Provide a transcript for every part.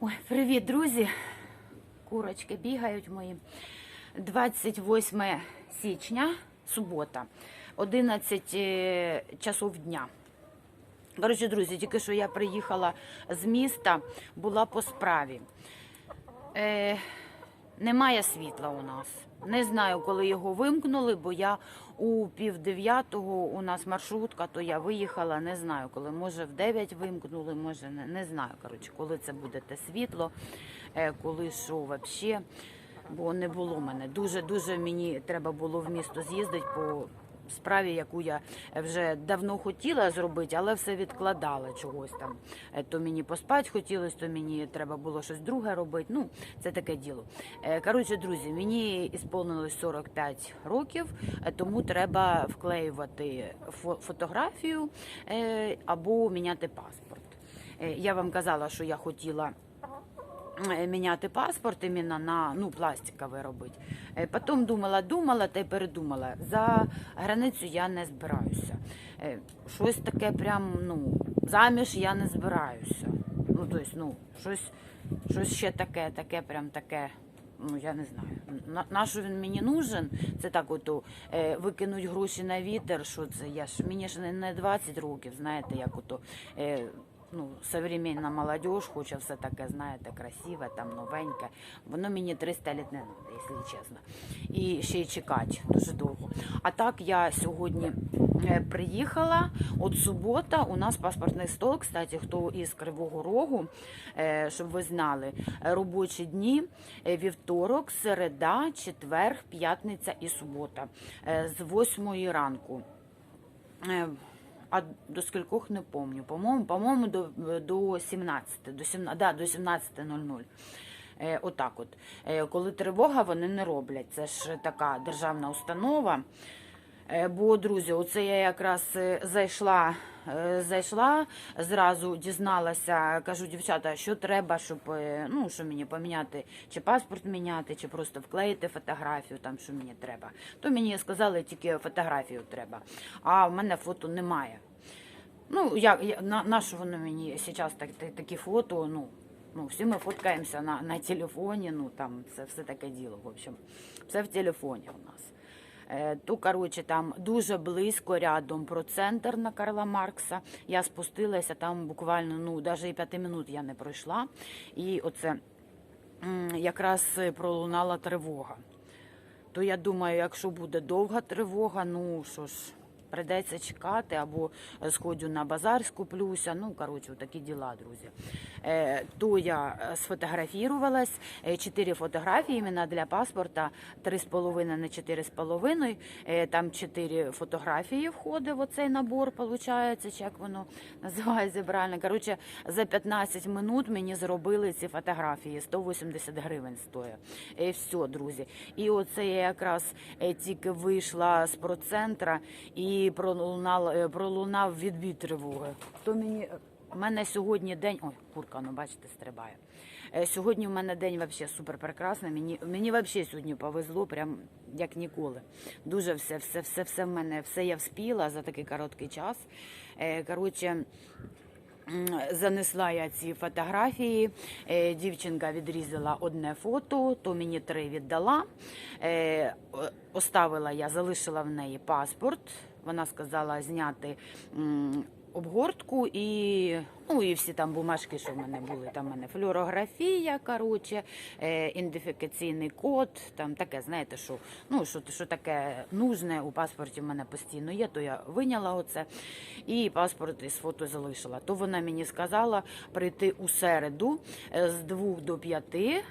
Ой, привіт, друзі! Курочки бігають мої. 28 січня, субота, 11 е, часов дня. Коротше, друзі, тільки що я приїхала з міста, була по справі. Е, немає світла у нас. Не знаю, коли його вимкнули, бо я у пів дев'ятого у нас маршрутка, то я виїхала. Не знаю, коли може в дев'ять вимкнули, може не, не знаю. Коротше, коли це буде те світло, е, коли що взагалі. Бо не було мене. Дуже дуже мені треба було в місто з'їздити по справі, яку я вже давно хотіла зробити, але все відкладала чогось там. Е, То мені поспати хотілося, то мені треба було щось друге робити. Ну, це таке діло. Е, Коротше, друзі, мені ісполнилось 45 років, е, тому треба вклеювати фо- фотографію е, або міняти паспорт. Е, Я вам казала, що я хотіла е, міняти паспорт іменно на ну, пластиковий робити. Е, Потім думала, думала та й передумала. За границю я не збираюся. Е, Щось таке прям, ну, заміж я не збираюся. Ну, тобто, ну, щось, щось ще таке, таке, прям таке. Ну, я не знаю. На, на він мені нужен? Це так ото е, викинуть гроші на вітер, що це я ж мені ж не, не 20 років, знаєте, як ото. Е, ну, современна молодежь хоче все таке, знаєте, красиве, там новеньке. Воно мені 300 літ не треба, якщо чесно. І ще й чекати дуже довго. А так я сьогодні е, приїхала. От субота у нас паспортний стол. Кстати, хто із Кривого Рогу, е, щоб ви знали, робочі дні е, вівторок, середа, четвер, п'ятниця і субота з 8 ранку. А до скількох не помню. По-моєму, по-моєму, до, до 17, до 17, да, до 17.00. Е, отак от. Е, коли тривога, вони не роблять. Це ж така державна установа. Е, Бо, друзі, оце я якраз е, зайшла, е, зайшла, зразу дізналася, кажу, дівчата, що треба, щоб ну, що мені поміняти, чи паспорт міняти, чи просто вклеїти фотографію, там що мені треба. То мені сказали, тільки фотографію треба, а в мене фото немає. Ну, я, я на, на що воно мені зараз так, такі фото, ну. Ну, всі ми фоткаємося на, на телефоні, ну там це все таке діло. В общем, все в телефоні у нас. Е, То, коротше, там дуже близько рядом про центр на Карла Маркса. Я спустилася там буквально, ну, навіть і п'яти минут я не пройшла. І оце якраз пролунала тривога. То я думаю, якщо буде довга тривога, ну що ж, придеться чекати, або сходю на базар, скуплюся. Ну, коротше, такі діла, друзі. Е, то я е, сфотографірувалась, е, чотири фотографії іменно для паспорта, три з половиною на чотири з половиною. Е, Там чотири фотографії входить в оцей набор, виходить, чи як воно називається правильно. Коротше, за 15 минут мені зробили ці фотографії, 180 гривень стоїть. Все, друзі. І оце я якраз е, тільки вийшла з процентра і пролунав, е, пролунав відбій тривоги. То мені у мене сьогодні день. Ой, курка, ну бачите, стрибає. Е, Сьогодні в мене день взагалі супер прекрасний. Мені мені взагалі сьогодні повезло, прям як ніколи. Дуже все, все, все, все в мене, все я вспіла за такий короткий час. Е, Коротше. Занесла я ці фотографії. Е, Дівчинка відрізала одне фото, то мені три віддала. Е, Оставила я, залишила в неї паспорт. Вона сказала зняти обгортку і, ну, і всі там бумажки, що в мене були. Там в мене флюорографія, коротше, е, ідентифікаційний код, там таке, знаєте, що, ну, що, що таке нужне у паспорті в мене постійно є, то я виняла оце і паспорт із фото залишила. То вона мені сказала прийти у середу е, з 2 до 5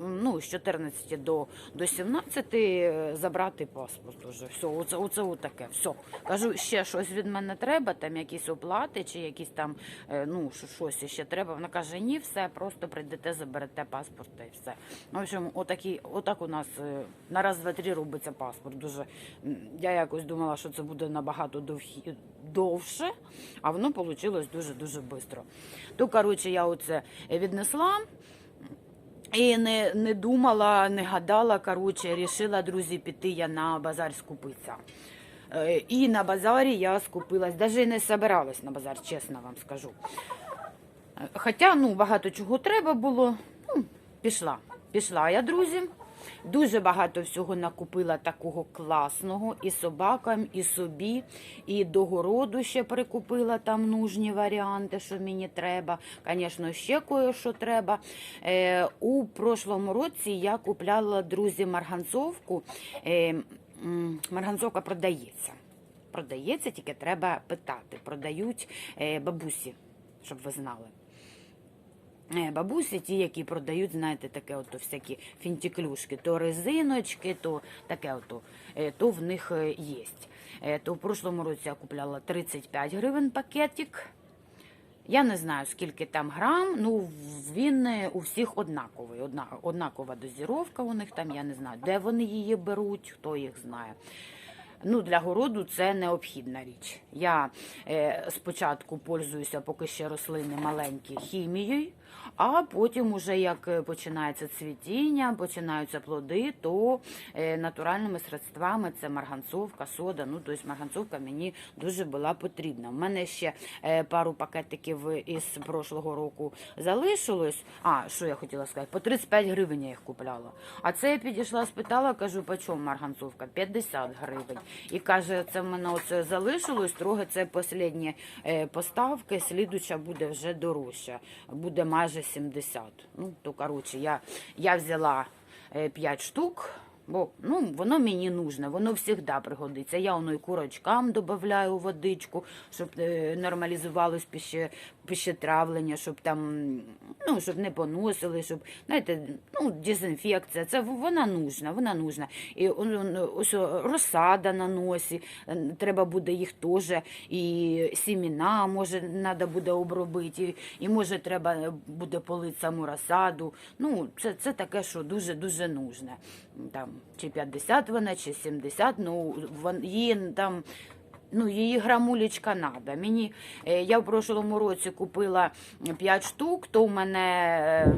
ну, з 14 до, до 17 е, забрати паспорт уже. Все, оце, оце отаке. Все. Кажу, ще щось від мене треба, там якісь оплати чи якісь там, е, ну, щось ще треба. Вона каже, ні, все, просто прийдете, заберете паспорт і все. В общем, отакі, отак у нас е, на раз, два, три робиться паспорт. Дуже, я якось думала, що це буде набагато довхі, довше, а воно вийшло дуже-дуже швидко. То, коротше, я оце віднесла. І не, не думала, не гадала, коротше, рішила, друзі, піти я на базар скупитися. Е, І на базарі я скупилась, навіть не збиралась на базар, чесно вам скажу. Хоча ну, багато чого треба було. Ну, пішла. Пішла я, друзі. Дуже багато всього накупила такого класного і собакам, і собі, і до городу ще прикупила там нужні варіанти, що мені треба. Звісно, ще кое-що треба. Е, у прошлому році я купляла друзі марганцовку. Е, марганцовка продається. Продається, тільки треба питати. Продають е, бабусі, щоб ви знали. Е, Бабусі, ті, які продають, знаєте, таке ото всякі фінтіклюшки, то резиночки, то таке ото, е, то в них е, є. То в прошлому році я купляла 35 гривень пакетик. Я не знаю, скільки там грам, ну він у всіх однаковий. Одна, однакова дозіровка у них там, я не знаю, де вони її беруть, хто їх знає. Ну, для городу це необхідна річ. Я е, спочатку пользуюся, поки ще рослини маленькі, хімією, а потім, уже як е, починається цвітіння, починаються плоди, то е, натуральними средствами це марганцовка, сода. Ну, тобто марганцовка мені дуже була потрібна. У мене ще е, пару пакетиків із прошлого року залишилось. А, що я хотіла сказати? По 35 гривень я їх купляла. А це я підійшла, спитала, кажу, по чому марганцовка? 50 гривень. І каже, це в мене оце залишилось, трохи це е, поставки, слідуча буде вже дорожча, буде майже 70. Ну, то коротше, я, я взяла 5 штук. Бо ну, воно мені нужне, воно завжди пригодиться. Я воно і курочкам додаю водичку, щоб е, нормалізувалось піще, піщетравлення, щоб там ну, щоб не поносили, щоб знаєте, ну, дезінфекція. Це вона нужна, вона нужна. І ось розсада на носі, е, треба буде їх теж, і сіміна може треба буде обробити, і, може треба буде полити саму розсаду. Ну, це, це таке, що дуже-дуже нужне. Там, чи 50 вона, чи 70, ну, вон, її там Ну, її грамулечка надо. Мені, е, я в прошлому році купила 5 штук, то в мене. е,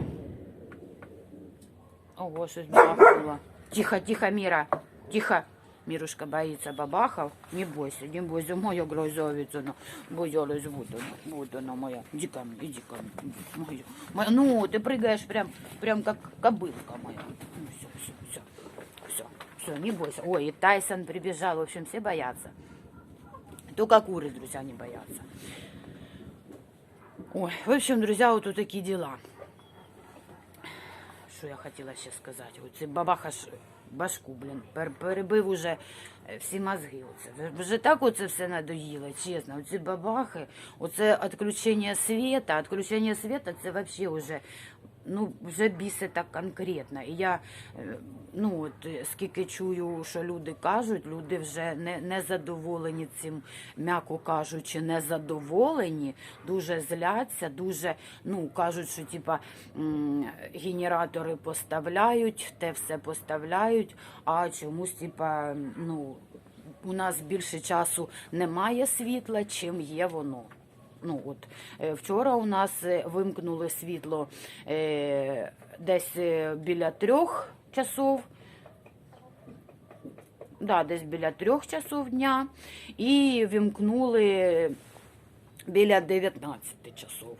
Ого, щось бахнуло. Тихо, тихо, Міра, тихо. Мірушка боїться бабахав. Не бойся, не бойся, моя грозовиця, ну, боялась буду, вот она моя. Иди ко мне, иди ко мне. Моя. Моя. Ну, ты прыгаешь прям, прям как кобылка моя. Ну, все, все, все, все, все, не бойся. Ой, и Тайсон прибежал, в общем, все боятся. Только куры, друзья, не боятся. Ой, в общем, друзья, вот тут такие дела. Що я хотіла ще сказати? Оце бабаха ж башку, блін, пер- перебив уже е, всі мозги. Оце. Вже так оце все надоїло, чесно. Оці бабахи, оце відключення світа, відключення світа це взагалі вже, ну, вже біси так конкретно. І я, е, ну, от, е, скільки чую, що люди кажуть, люди вже не, не задоволені цим, м'яко кажучи, не задоволені, дуже зляться, дуже, ну, кажуть, що типа генератори поставляють, те все поставляють, а чомусь, типа, ну, у нас більше часу немає світла, чим є воно. Ну от е, вчора у нас е, вимкнули світло е, десь біля трьох часов. Да, десь біля трьох часов дня, і вімкнули біля 19 часов.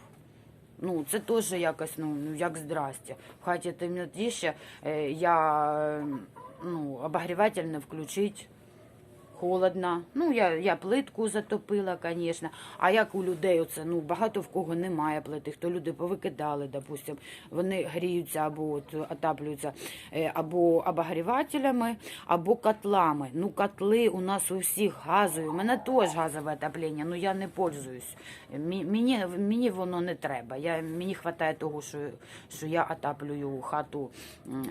Ну, це теж якось, ну, ну як здрастя. В хаті темнотіще, е, я ну, обогріватель не включить. Холодно. Ну, я, я плитку затопила, звісно. А як у людей оце, ну, багато в кого немає плити, хто люди повикидали, допустим, вони гріються або от, отаплюються е, або обогрівателями, або котлами. Ну, котли у нас у всіх газові. У мене теж газове отоплення, ну я не пользуюсь. Мені, мені воно не треба. Я, мені вистачає того, що, що я отаплюю хату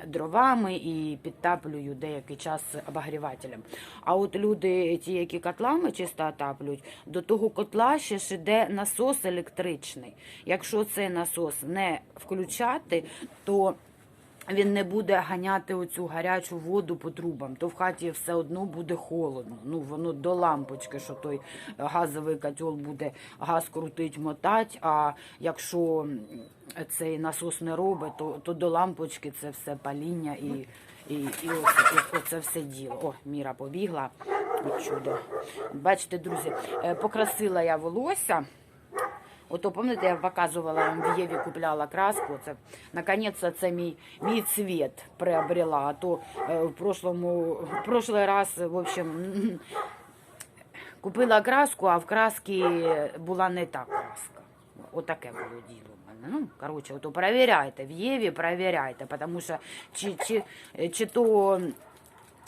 дровами і підтаплюю деякий час обогрівателем. А от люди, ті, які котлами чисто отаплюють, до того котла ще ж іде насос електричний. Якщо цей насос не включати, то він не буде ганяти оцю гарячу воду по трубам, то в хаті все одно буде холодно. Ну воно до лампочки, що той газовий котел буде газ крутить, мотать. А якщо цей насос не робить, то, то до лампочки це все паління і, і, і, оце, і оце все діло. О, Міра побігла. Чудо. Бачите, друзі, е, покрасила я волосся. Ото, пам'ятаєте, я показувала вам в Єві купляла краску. Це наконець це мій, мій цвіт приобрела. А то е, в прошлому, в прошлий раз, в общем, купила краску, а в краски була не та краска. Отаке було діло. Ну, коротше, ото перевіряйте, в Єві перевіряйте, тому що чи, чи, чи то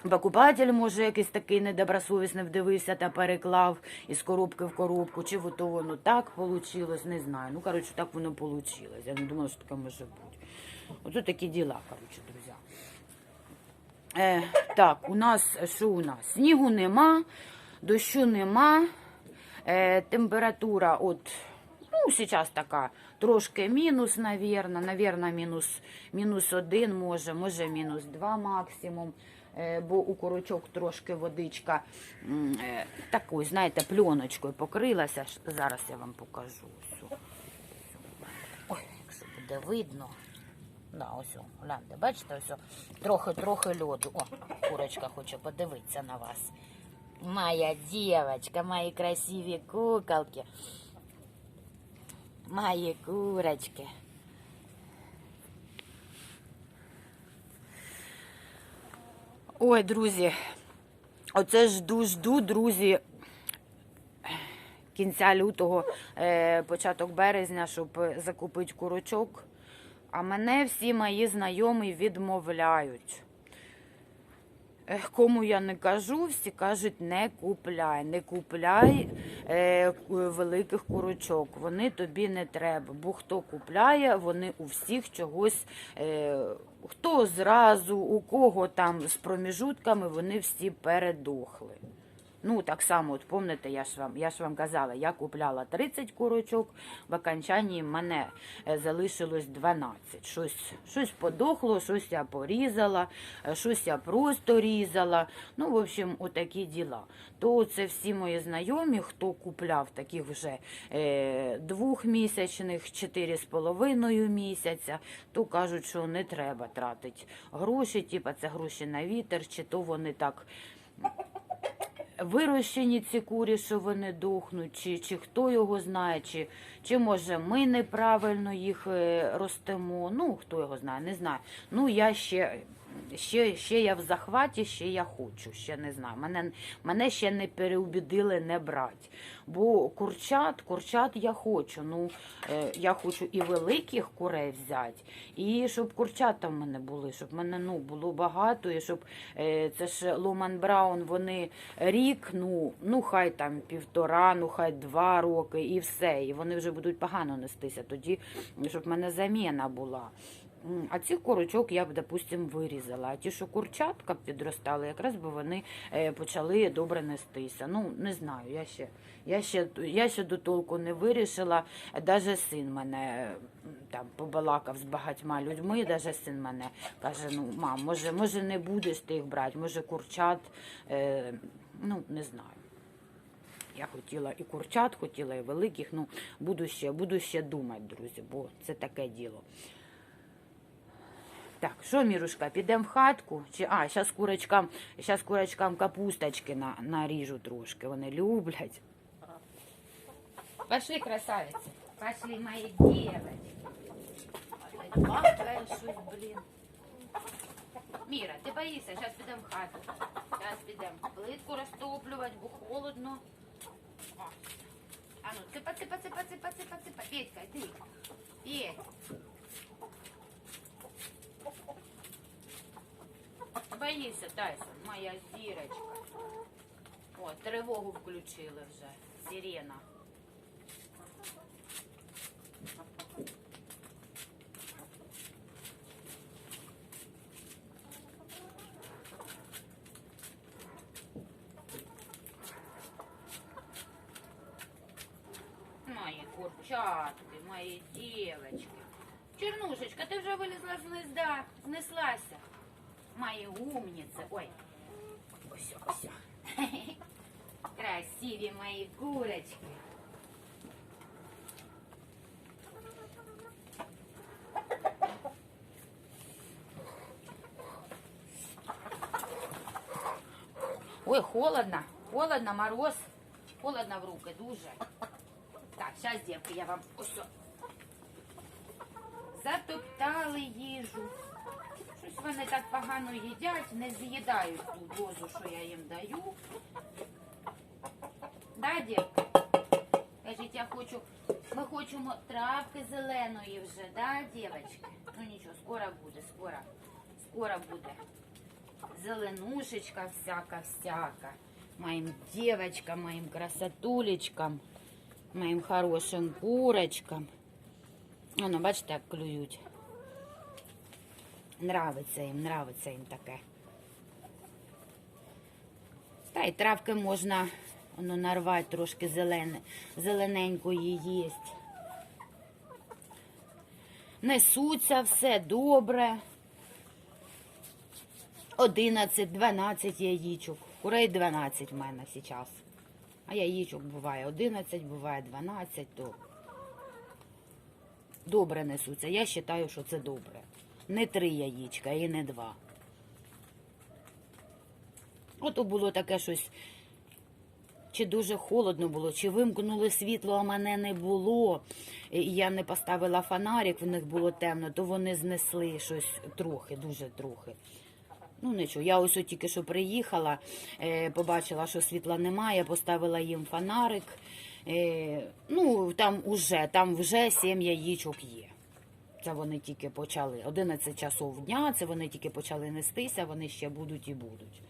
покупатель, може, якийсь такий недобросовісний вдивився та переклав із коробки в коробку, чи то воно так вийшло, не знаю. Ну, коротше, так воно вийшло. Я не думала, що таке може бути. Ото такі діла, коротше, друзі. Е, так, у нас що у нас? Снігу нема, дощу нема. Е, температура от, ну, зараз така трошки мінус, наверно, наверно, мінус, мінус один, може, може мінус два максимум. Е, бо у корочок трошки водичка е, такою, знаєте, пленочкою покрилася. Зараз я вам покажу. Ой, якщо буде видно. Да, ось, гляньте, бачите, ось трохи-трохи льоду. О, курочка хоче подивитися на вас. Моя дівчинка, мої красиві куколки. Мої курочки. Ой, друзі, оце жду, жду, друзі, кінця лютого, е, початок березня, щоб закупити курочок. А мене всі мої знайомі відмовляють. Кому я не кажу, всі кажуть, не купляй, не купляй е, великих курочок. Вони тобі не треба. Бо хто купляє, вони у всіх чогось, е, хто зразу, у кого там з проміжутками, вони всі передохли. Ну, так само, от помните, я ж вам, я ж вам казала, я купляла 30 курочок, в окончанні мене е, залишилось 12. Щось, щось подохло, щось я порізала, е, щось я просто різала. Ну, в общем, отакі діла. То це всі мої знайомі, хто купляв таких вже е, двохмісячних, чотири з половиною місяця, то кажуть, що не треба тратити гроші, типа це гроші на вітер, чи то вони так вирощені ці курі, що вони дохнуть, чи, чи хто його знає, чи, чи може ми неправильно їх е, ростемо. Ну, хто його знає, не знаю. Ну, я ще, ще, ще я в захваті, ще я хочу, ще не знаю. Мене, мене ще не переубідили не брати. Бо курчат, курчат я хочу. Ну, е, я хочу і великих курей взяти, і щоб курчата в мене були, щоб мене ну, було багато, і щоб е, це ж Ломан Браун, вони рік, ну, ну хай там півтора, ну хай два роки, і все. І вони вже будуть погано нестися. Тоді, щоб в мене заміна була. А цих курочок я б, допустим, вирізала. А ті, що курчатка підростали, якраз би вони е, почали добре нестися. Ну, не знаю, я ще, я ще, я ще до толку не вирішила. Даже син мене там побалакав з багатьма людьми, даже син мене каже: ну, мам, може, може не будеш ти їх брати, може курчат, е, ну, не знаю. Я хотіла і курчат, хотіла і великих. Ну, буду ще, буду ще думати, друзі, бо це таке діло. Так, що, Мірушка, підемо в хатку? Чи, а, зараз курочкам, щас курочкам капусточки на, наріжу трошки. Вони люблять. Пошли, красавиці. Пошли, мої бахкає щось, блін. Міра, ти боїшся, зараз підемо в хату. Зараз підемо плитку розтоплювати, бо холодно. А ну, ципа, ципа, ципа, ципа, ципа, ципа. Петька, йди. Петь. Боїться, Тайсон, моя зірочка. О, тривогу включили вже. Сирена. Мої курчатки, мої дівчатки. Чернушечка, ти вже вилізла з гнезда, знеслася. Мої умниці. Ой. Ось, ось. Красиві мої курочки. Ой, холодно. Холодно, мороз. Холодно в руки дуже. Так, Зараз, дівки, я вам ось. о. Затоптали їжу. Вони так погано їдять, не з'їдають ту дозу, що я їм даю. Да, дівки? Кажіть, я хочу, ми хочемо травки зеленої вже, да, дівчатки? Ну нічого, скоро буде, скоро, скоро буде. Зеленушечка всяка-всяка. Моим девочкам, моим красотулечкам, моим хорошим курочкам. Воно, бачите, як клюють. Нравиться їм, нравиться їм таке. Та й травки можна воно нарвати трошки зелене, зелененької їсть. Несуться все добре. 11-12 яєчок. Курей 12 в мене зараз. А яєчок буває 11, буває 12, то добре несуться. Я вважаю, що це добре. Не три яєчка і не два. Ото було таке щось. Чи дуже холодно було, чи вимкнули світло, а мене не було. Я не поставила фонарик, в них було темно, то вони знесли щось трохи, дуже трохи. Ну нічого, я ось тільки що приїхала, е, побачила, що світла немає, поставила їм фонарик. Е, ну, там уже, там вже 7 яєчок є. Це вони тільки почали. 11 часов дня, це вони тільки почали нестися, вони ще будуть і будуть.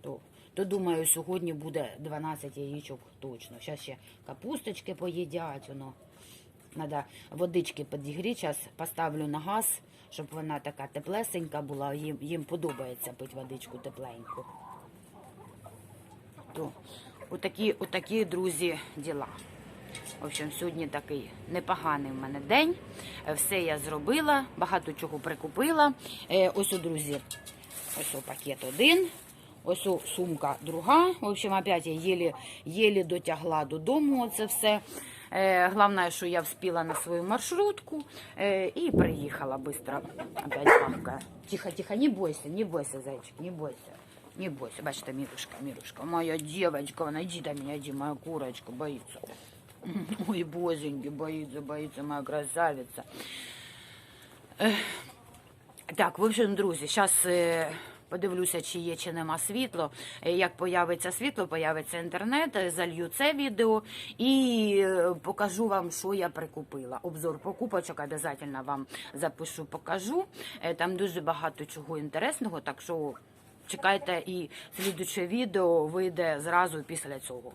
То, то думаю, сьогодні буде 12 яєчок точно. Зараз ще капусточки поїдять, воно. Надо водички підігріти, зараз поставлю на газ, щоб вона така теплесенька була. Їм, їм подобається пити водичку тепленьку. То, отакі, отакі, друзі, діла. В общем, сьогодні такий непоганий в мене день. Е, Все я зробила, багато чого прикупила. Е, Ось, о, друзі, ось пакет один. Ось сумка друга. В общем, опять я єлі, єлі дотягла додому це все. Е, Головне, що я вспіла на свою маршрутку і приїхала швидко. Опять мамка. Тихо, тихо, не бойся, не бойся, зайчик, не бойся. Не бойся. Бачите, Мірушка, Мірушка, моя девочка, вона иди до меня, иди, моя курочка, боится. Ой, бозеньки, боится, боится, моя красавица. Ех. Так, в общем, друзі, зараз подивлюся, чи є, чи нема світло. Е, Як появиться світло, появиться інтернет, е, залью це відео і е, покажу вам, що я прикупила. Обзор покупочок обов'язково вам запишу, покажу. Е, Там дуже багато чого інтересного, так що чекайте і слідуче відео вийде зразу після цього.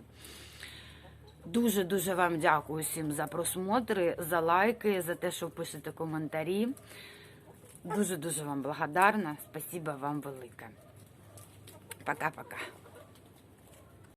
Дуже дуже вам дякую всім за просмотри, за лайки, за те, що пишете коментарі. Дуже дуже вам благодарна. Спасибо вам велике. Пока-пока.